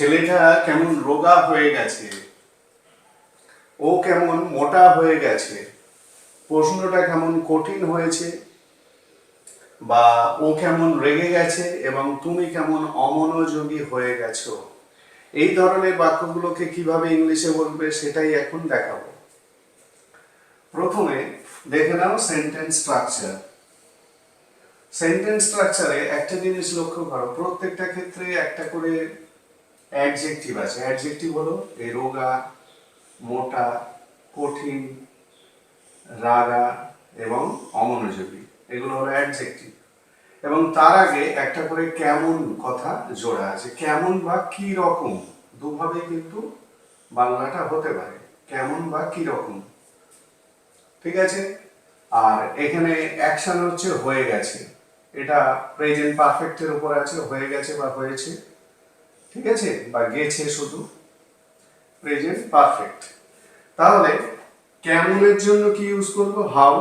ছেলেটা কেমন রোগা হয়ে গেছে? ও কেমন মোটা হয়ে গেছে? প্রশ্নটা কেমন কঠিন হয়েছে? বা ও কেমন রেগে গেছে এবং তুমি কেমন অমনোযোগী হয়ে গেছো? এই ধরনের বাক্যগুলোকে কীভাবে ইংলিশে বলবে সেটাই এখন দেখাবো। প্রথমে দেখে নাও সেন্টেন্স স্ট্রাকচার সেন্টেন্স স্ট্রাকচারে একটা জিনিস লক্ষ্য করো। প্রত্যেকটা ক্ষেত্রে একটা করে অ্যাডজেক্টিভ আছে। অ্যাডজেক্টিভ হলো এই রোগা মোটা, কঠিন, রাগা এবং অমনোযোগী। এগুলো হলো অ্যাডজেক্টিভ এবং তার আগে একটা করে কেমন কথা জোড়া আছে। কেমন বা কি রকম দুভাবে কিন্তু বাংলাটা হতে পারে। কেমন বা কি রকম। ঠিক আছে? আর এখানে অ্যাকশন হচ্ছে হয়ে গেছে। এটা প্রেজেন্ট পারফেক্টের উপর আছে, হয়ে গেছে বা হয়েছে। ঠিক আছে? বা গেছে শুধু। প্রেজেন্ট পারফেক্ট তাহলে কেমনের জন্য কি ইউজ করব? হাউ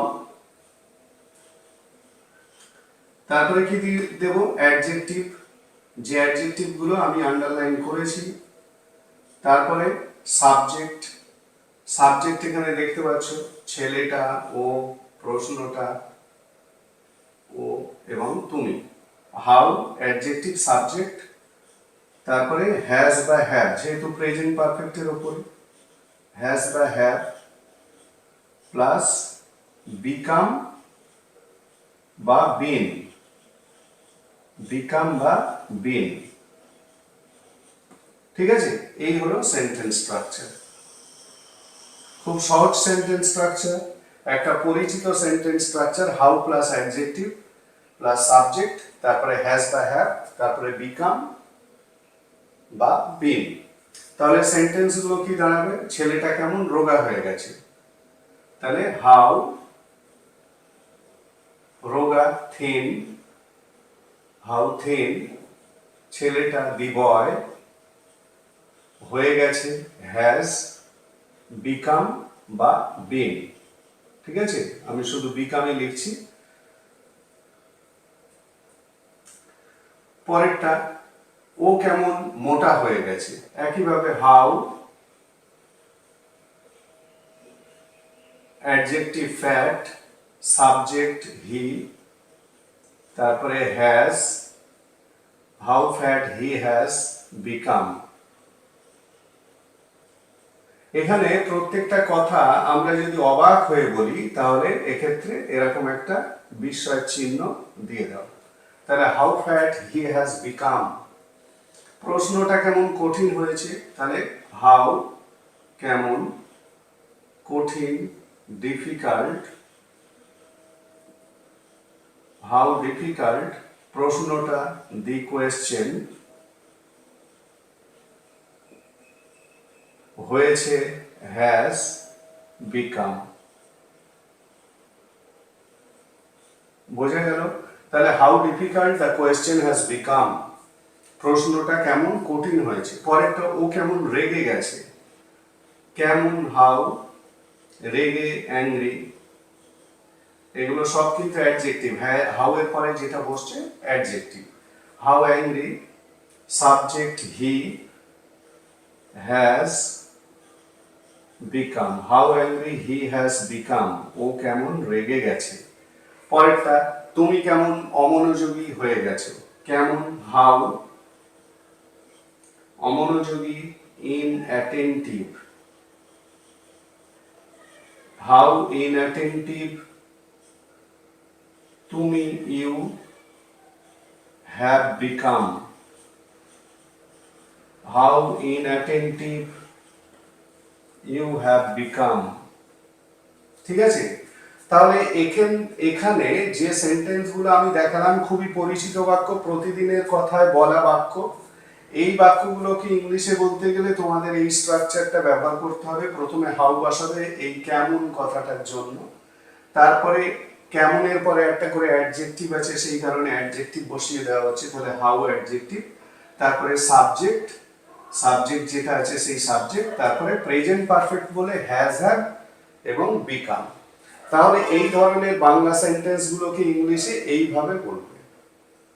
তারপরে কি দেব? অ্যাডজেক্টিভ যে অ্যাডজেক্টিভগুলো আমি আন্ডারলাইন করেছি। তারপরে সাবজেক্ট সাবজেক্ট এখানে দেখতে পাচ্ছ, ছেলেটা, ও, প্রশ্নটা, ও এবং তুমি। হাউ অ্যাডজেক্টিভ সাবজেক্ট তারপরে হ্যাজ বা হ্যাভ যেহেতু প্রেজেন্ট পারফেক্টের উপরে হ্যাজ বা হ্যাভ প্লাস বিকাম বা বিন বিকাম বা বিন ঠিক আছে? এই হলো সেন্টেন্স স্ট্রাকচার খুব সহজ সেন্টেন্স স্ট্রাকচার একটা পরিচিত sentence structure how plus adjective plus subject তারপরে হ্যাজ বা হ্যাভ তারপরে বিকাম বা বিন। তাহলে সেন্টেন্সগুলো কি দাঁড়াবে? ছেলেটা কেমন? রোগা হয়ে গেছে। তাহলে হাউ রোগা থিন হাউ থিন ছেলেটা দি বয় হয়ে গেছে হ্যাজ বিকাম বা বিন ঠিক আছে? আমি শুধু বিকামে লিখছি। পরেরটা ও কেমন মোটা হয়ে গেছে। একইভাবে how adjective fat subject he তারপরে has how fat he has become এখানে প্রত্যেকটা কথা আমরা যদি অবাক হয়ে বলি, তাহলে এক্ষেত্রে এরকম একটা বিস্ময় চিহ্ন দিয়ে দাও। তাহলে how fat he has become প্রশ্নটা কেমন কঠিন হয়েছে, তাহলে হাউ কেমন কঠিন ডিফিকাল্ট হাউ ডিফিকাল্ট প্রশ্নটা দি কোয়েশ্চেন হয়েছে হ্যাজ বিকাম বোঝা গেল? তাহলে how difficult the question has become প্রশ্নটা কেমন কঠিন হয়েছে? পরেরটা ও কেমন রেগে গেছে? কেমন হাউ, রেগে অ্যাংরি এগুলো সব কিন্তু অ্যাডজেক্টিভ হ্যাঁ হাউ এর পরে যেটা বসছে adjective how angry subject he has become how angry he has become ও কেমন রেগে গেছে? পরেরটা, তুমি কেমন অমনোযোগী হয়ে গেছো? কেমন হাউ অমনোযোগী ইন অ্যাটেন্টিভ। How inattentive? তুমি you have become. How inattentive? You have become. ঠিক আছে? তাহলে এখান, এখানে যে সেন্টেন্সগুলো আমি দেখালাম, খুবই পরিচিত বাক্য, প্রতিদিনের কথায় বলা বাক্য। এই বাক্যগুলোকে ইংলিশে বলতে গেলে তোমাদের এই স্ট্রাকচারটা ব্যবহার করতে হবে। প্রথমে হাউ বসাবে, এই কেমন কথাটার জন্য। তারপরে কেমনের পরে একটা করে অ্যাডজেক্টিভ আছে, সেই কারণে অ্যাডজেক্টিভ বসিয়ে দেওয়া হচ্ছে, তাহলে হাউ অ্যাডজেক্টিভ তারপরে সাবজেক্ট সাবজেক্ট যেটা আছে সেই সাবজেক্ট তারপরে প্রেজেন্ট পারফেক্ট বলে হ্যাজ হ্যাভ এবং বিকাম তাহলে এই ধরনের বাংলা সেন্টেন্সগুলোকে ইংলিশে এইভাবে বলব।